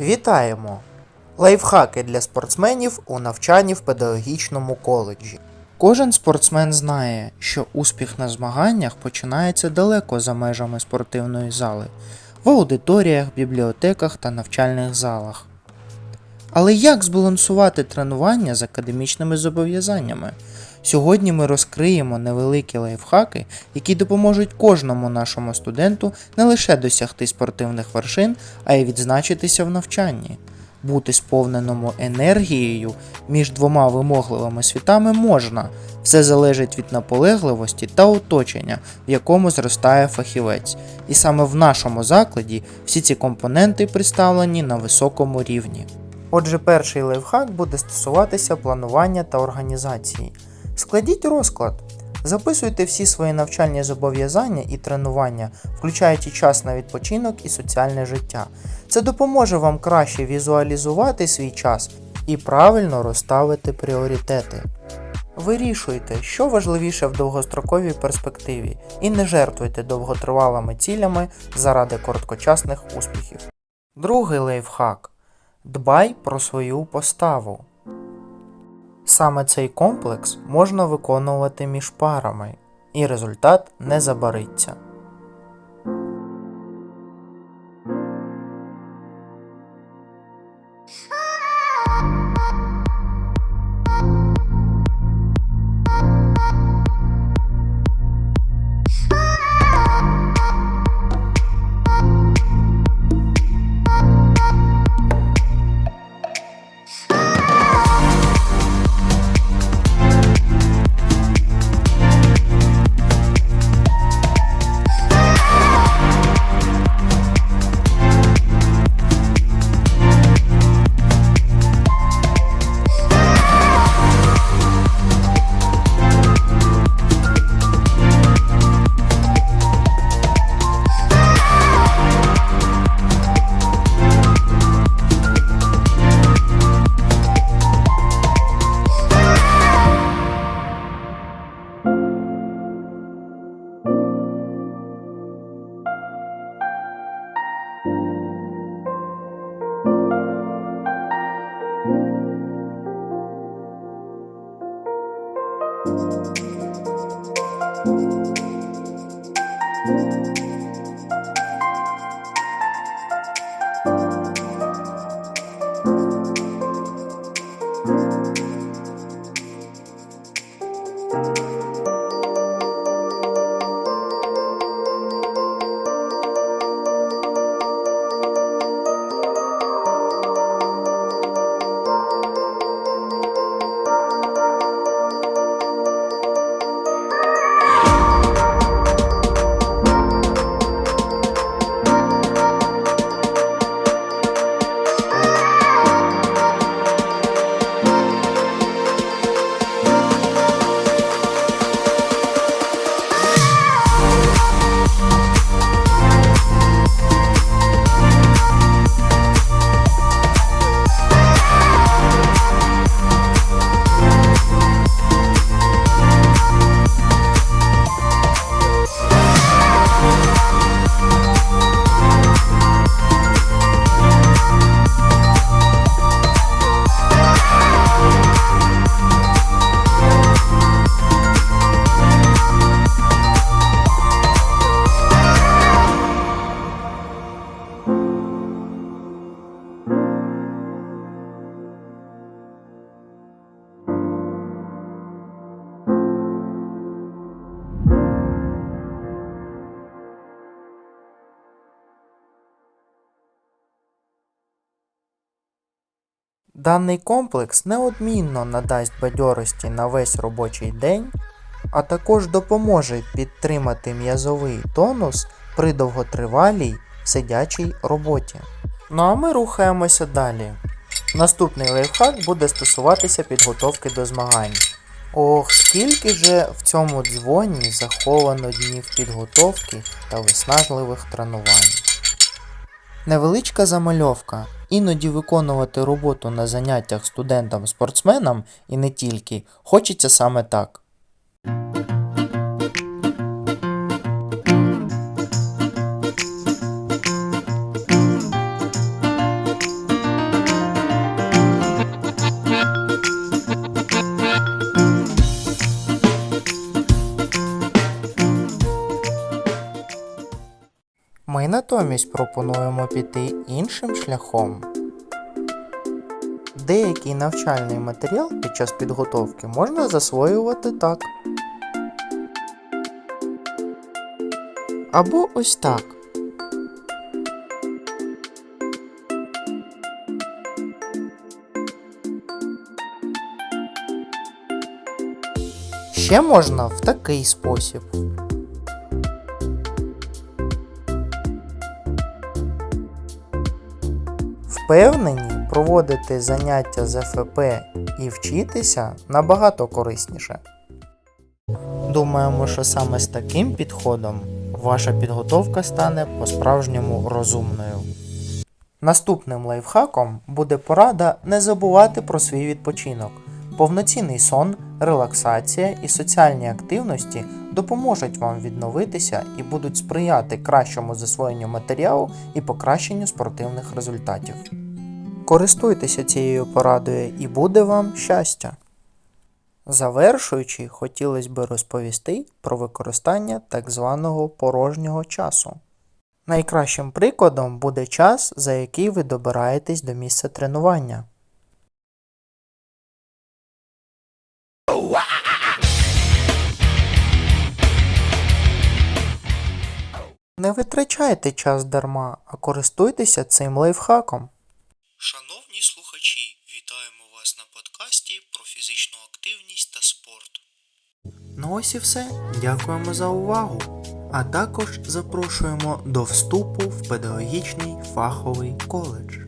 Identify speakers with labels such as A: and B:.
A: Вітаємо! Лайфхаки для спортсменів у навчанні в педагогічному коледжі. Кожен спортсмен знає, що успіх на змаганнях починається далеко за межами спортивної зали, в аудиторіях, бібліотеках та навчальних залах. Але як збалансувати тренування з академічними зобов'язаннями? Сьогодні ми розкриємо невеликі лайфхаки, які допоможуть кожному нашому студенту не лише досягти спортивних вершин, а й відзначитися в навчанні. Бути сповненому енергією між двома вимогливими світами можна, все залежить від наполегливості та оточення, в якому зростає фахівець. І саме в нашому закладі всі ці компоненти представлені на високому рівні. Отже, перший лайфхак буде стосуватися планування та організації. Складіть розклад. Записуйте всі свої навчальні зобов'язання і тренування, включаючи час на відпочинок і соціальне життя. Це допоможе вам краще візуалізувати свій час і правильно розставити пріоритети. Вирішуйте, що важливіше в довгостроковій перспективі, і не жертвуйте довготривалими цілями заради короткочасних успіхів. Другий лайфхак. Дбай про свою поставу. Саме цей комплекс можна виконувати між парами, і результат не забариться. Thank you Даний комплекс неодмінно надасть бадьорості на весь робочий день, а також допоможе підтримати м'язовий тонус при довготривалій сидячій роботі. Ну а ми рухаємося далі. Наступний лайфхак буде стосуватися підготовки до змагань. Ох, скільки же в цьому дзвоні заховано днів підготовки та виснажливих тренувань. Невеличка замальовка. Іноді виконувати роботу на заняттях студентам-спортсменам і не тільки хочеться саме так. Натомість пропонуємо піти іншим шляхом. Деякий навчальний матеріал під час підготовки можна засвоювати так. Або ось так. Ще можна в такий спосіб. Впевнені, проводити заняття з ФП і вчитися набагато корисніше. Думаємо, що саме з таким підходом ваша підготовка стане по-справжньому розумною. Наступним лайфхаком буде порада не забувати про свій відпочинок. Повноцінний сон, релаксація і соціальні активності допоможуть вам відновитися і будуть сприяти кращому засвоєнню матеріалу і покращенню спортивних результатів. Користуйтеся цією порадою і буде вам щастя! Завершуючи, хотілося б розповісти про використання так званого порожнього часу. Найкращим прикладом буде час, за який ви добираєтесь до місця тренування. Не витрачайте час дарма, а користуйтеся цим лайфхаком.
B: Шановні слухачі, вітаємо вас на подкасті про фізичну активність та спорт.
A: Ну ось і все. Дякуємо за увагу. А також запрошуємо до вступу в педагогічний фаховий коледж.